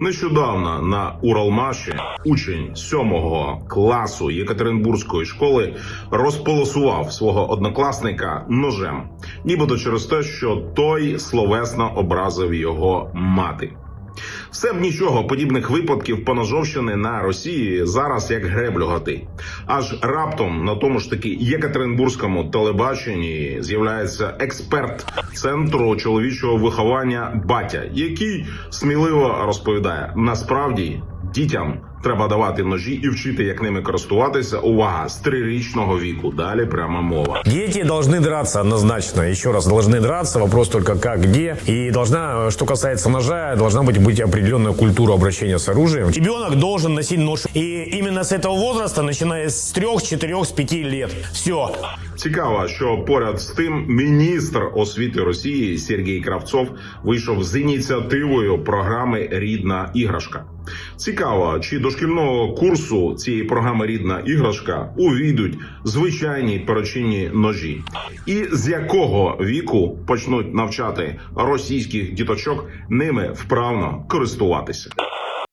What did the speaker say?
Нещодавно на Уралмаші учень сьомого класу Єкатеринбурзької школи розполосував свого однокласника ножем, нібито через те, що той словесно образив його мати. Все б нічого, подібних випадків поножовщини на Росії зараз як греблю готи. Аж раптом на тому ж таки Єкатеринбурзькому телебаченні з'являється експерт центру чоловічого виховання батя, який сміливо розповідає: насправді дітям треба давати ножі і вчити, як ними користуватися. Увага з трирічного віку. Далі пряма мова. Дети должны драться однозначно. Еще раз, должны драться. Вопрос только как, где. И должна, что касается ножа, должна быть, быть определенная культура обращения с оружием. Ребенок должен носить нож. И именно с этого возраста, начиная с трех, четырех, с пяти лет. Все. Цікаво, що поряд з тим міністр освіти Росії Сергій Кравцов вийшов з ініціативою програми Рідна іграшка. Цікаво, чи до шкільного курсу цієї програми Рідна іграшка увійдуть звичайні перочинні ножі, і з якого віку почнуть навчати російських діточок ними вправно користуватися.